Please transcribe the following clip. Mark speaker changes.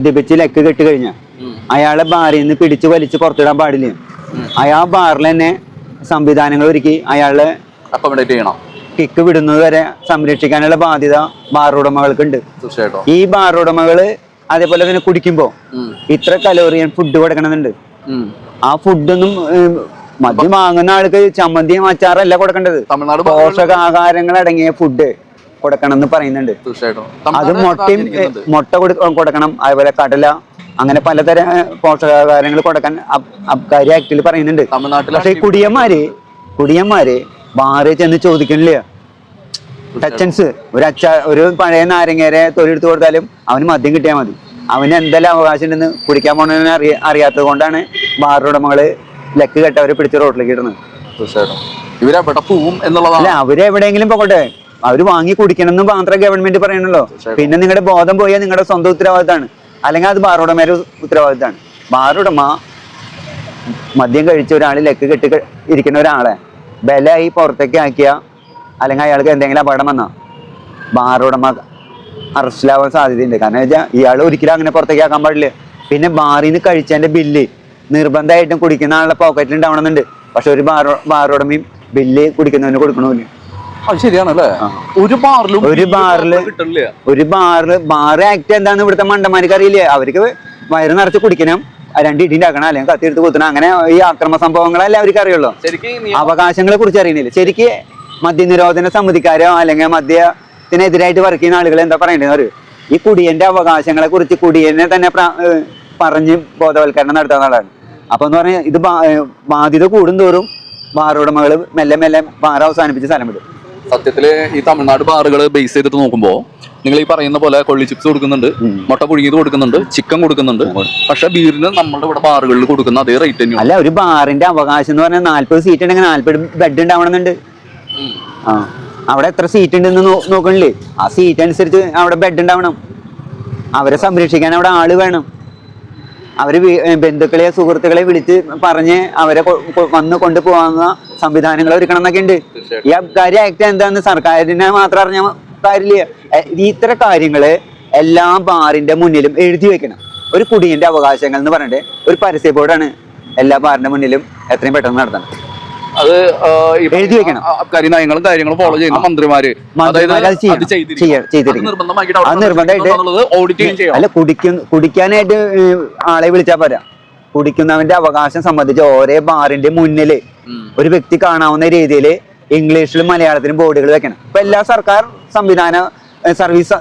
Speaker 1: മദ്യപിച്ച് ലെക്ക് കെട്ട് കഴിഞ്ഞ. അയാളെ ബാറിൽ നിന്ന് പിടിച്ച് വലിച്ച് പുറത്തിടാൻ പാടില്ല. അയാൾ ബാറിൽ തന്നെ സംവിധാനങ്ങൾ ഒരുക്കി അയാളെ
Speaker 2: അക്കോമഡേറ്റ് ചെയ്യണം.
Speaker 1: കിക്ക് വിടുന്നത് വരെ സംരക്ഷിക്കാനുള്ള ബാധ്യത ബാർ ഉടമകൾക്കുണ്ട്.
Speaker 2: തീർച്ചയായിട്ടും.
Speaker 1: ഈ ബാർ ഉടമകൾ അതേപോലെ തന്നെ കുടിക്കുമ്പോ ഇത്ര കലോറിയൻ ഫുഡ് കൊടുക്കണമെന്നുണ്ട്. ആ ഫുഡൊന്നും മദ്യം വാങ്ങുന്ന ആൾക്ക് ചമ്മന്തിയും അച്ചാറല്ല കൊടുക്കേണ്ടത്. പോഷകാഹാരങ്ങൾ അടങ്ങിയ ഫുഡ് കൊടുക്കണം എന്ന് പറയുന്നുണ്ട്.
Speaker 2: തീർച്ചയായിട്ടും.
Speaker 1: അത് മുട്ടയും മുട്ട കൊടു- കൊടുക്കണം അതുപോലെ കടല അങ്ങനെ പലതരം പോഷകാഹാരങ്ങൾ കൊടുക്കാൻ അബ്കാരി ആക്ടിൽ പറയുന്നുണ്ട്. പക്ഷേ കുടിയന്മാര് കുടിയന്മാര് ബാറിൽ ചെന്ന് ചോദിക്കണില്ല ടച്ചൻസ് ഒരു അച്ച ഒരു പഴയ നാരങ്ങേരെ തൊഴിലെടുത്ത് കൊടുത്താലും അവന് മദ്യം കിട്ടിയാൽ മതി. അവന് എന്തെല്ലാം അവകാശം ഉണ്ടെന്ന് കുടിക്കാൻ പോണെന്ന് അറിയ അറിയാത്തത് കൊണ്ടാണ് ബാറുടമകൾ ലക്ക് കെട്ടവരെ പിടിച്ച് റോട്ടിലേക്ക് ഇടുന്നത്.
Speaker 2: തീർച്ചയായിട്ടും. പോവും എന്നുള്ളതാണ്.
Speaker 1: അല്ല അവർ എവിടെയെങ്കിലും പോകട്ടെ. അവർ വാങ്ങി കുടിക്കണം എന്ന് മാത്രം ഗവൺമെന്റ് പറയണല്ലോ. പിന്നെ നിങ്ങളുടെ ബോധം പോയാൽ നിങ്ങളുടെ സ്വന്തം ഉത്തരവാദിത്തമാണ് അല്ലെങ്കിൽ അത് ബാറുടമയുടെ ഉത്തരവാദിത്തമാണ് ബാറുടമ മദ്യം കഴിച്ച ഒരാൾ ലക്ക് കെട്ടി ഇരിക്കുന്ന ഒരാളെ ബലായി പുറത്തേക്ക് ആക്കിയ അല്ലെങ്കിൽ അയാൾക്ക് എന്തെങ്കിലും അപകടം വന്നാ ബാറുടമ അറസ്റ്റിലാവാൻ സാധ്യതയുണ്ട്. കാരണം വെച്ചാൽ ഇയാൾ ഒരിക്കലും അങ്ങനെ പുറത്തേക്ക് ആക്കാൻ പാടില്ല. പിന്നെ ബാറിൽ നിന്ന് കഴിച്ചതിന്റെ ബില്ല് നിർബന്ധമായിട്ടും കുടിക്കുന്ന ആളുടെ പോക്കറ്റിൽ ഉണ്ടാവണമെന്നുണ്ട്. പക്ഷെ ഒരു ബാറോ ബാറുടമയും ബില്ല് കുടിക്കുന്നവന് കൊടുക്കണമില്ല.
Speaker 2: അത് ശരിയാണ് അല്ലേ ഒരു ബാറിലും
Speaker 1: ഒരു
Speaker 2: ബാറിൽ
Speaker 1: ഒരു ബാറ് ബാർ ആക്ട് എന്താന്ന് ഇവിടുത്തെ മണ്ടന്മാർക്ക് അറിയില്ലേ? അവർക്ക് വയറ് നിറച്ച് കുടിക്കണം രണ്ട് ഇടി ഉണ്ടാക്കണം അല്ലെങ്കിൽ കത്തിയെടുത്ത് കുത്തണം അങ്ങനെ ഈ അക്രമ സംഭവങ്ങളല്ലേ അവർക്ക് അറിയുള്ളൂ. അവകാശങ്ങളെ കുറിച്ച് അറിയണില്ല. ശരിക്ക് മദ്യനിരോധന സമിതിക്കാരോ അല്ലെങ്കിൽ മദ്യത്തിനെതിരായിട്ട് വർക്ക് ചെയ്യുന്ന ആളുകൾ എന്താ പറയേണ്ടത് അറിയൂ? ഈ കുടിയന്റെ അവകാശങ്ങളെ കുറിച്ച് കുടിയനെ തന്നെ പറഞ്ഞ് ബോധവൽക്കരണം നടത്താന്നുള്ളതാണ് അപ്പൊ എന്ന് പറഞ്ഞാൽ ഇത് ബാധ്യത കൂടുന്തോറും ബാറുടമകൾ മെല്ലെ മെല്ലെ ബാർ അവസാനിപ്പിച്ച് സ്ഥലം വിടും
Speaker 2: സത്യത്തിൽ ഈ തമിഴ്നാട് ബാറുകൾ ബേസ് ചെയ്തിട്ട് നോക്കുമ്പോ നിങ്ങൾ ഈ പറയുന്ന പോലെ കൊള്ളി ചിപ്സ് കൊടുക്കുന്നുണ്ട് മുട്ട പുഴുങ്ങിയത് കൊടുക്കുന്നുണ്ട് ചിക്കൻ കൊടുക്കുന്നുണ്ട്. പക്ഷെ ബീറിന് നമ്മുടെ ഇവിടെ ബാറുകളിൽ കൊടുക്കുന്ന അതേ റേറ്റ് തന്നെയാണ്.
Speaker 1: അല്ല ഒരു ബാറിന്റെ അവകാശം എന്ന് പറഞ്ഞാൽ നാല്പത് സീറ്റ് ഉണ്ടെങ്കിൽ നാല്പത് ബെഡ് ഉണ്ടാവണമെന്നുണ്ട്. അവിടെ എത്ര സീറ്റ് ഉണ്ടെന്ന് നോക്കണില്ലേ? ആ സീറ്റ് അനുസരിച്ച് അവിടെ ബെഡ് ഉണ്ടാവണം. അവരെ സംരക്ഷിക്കാൻ അവിടെ ആൾ വേണം. അവർ വി- ബന്ധുക്കളെ സുഹൃത്തുക്കളെ വിളിച്ച് പറഞ്ഞ് അവരെ വന്ന് കൊണ്ടുപോകാവുന്ന സംവിധാനങ്ങൾ ഒരുക്കണം എന്നൊക്കെ ഉണ്ട് ഈ അബ്കാരി ആക്ട് എന്താന്ന് സർക്കാരിനെ മാത്രം അറിഞ്ഞ കാര്യമില്ല. ഇത്ര കാര്യങ്ങൾ എല്ലാ ബാറിന്റെ മുന്നിലും എഴുതി വെക്കണം. ഒരു കുടിയന്റെ അവകാശങ്ങൾ എന്ന് പറഞ്ഞിട്ട് ഒരു പരസ്യ ബോർഡാണ് എല്ലാ ബാറിന്റെ മുന്നിലും എത്രയും പെട്ടെന്ന് നടത്തണം.
Speaker 2: അത്
Speaker 1: എഴുതി വെക്കണം.
Speaker 2: നയങ്ങളും കാര്യങ്ങളും ഫോളോ ചെയ്യുന്ന മന്ത്രിമാര്.
Speaker 1: നിർബന്ധമായിട്ട് അല്ല കുടിക്കുന്ന കുടിക്കാനായിട്ട് ആളെ വിളിച്ചാൽ പോരാ. കുടിക്കുന്നവന്റെ അവകാശം സംബന്ധിച്ച് ഓരോ ബാറിന്റെ
Speaker 2: മുന്നിൽ
Speaker 1: ഒരു വ്യക്തി കാണാവുന്ന രീതിയിൽ ഇംഗ്ലീഷിലും മലയാളത്തിലും ബോർഡുകൾ വെക്കണം. ഇപ്പൊ എല്ലാ സർക്കാർ സംവിധാന സർവീസ്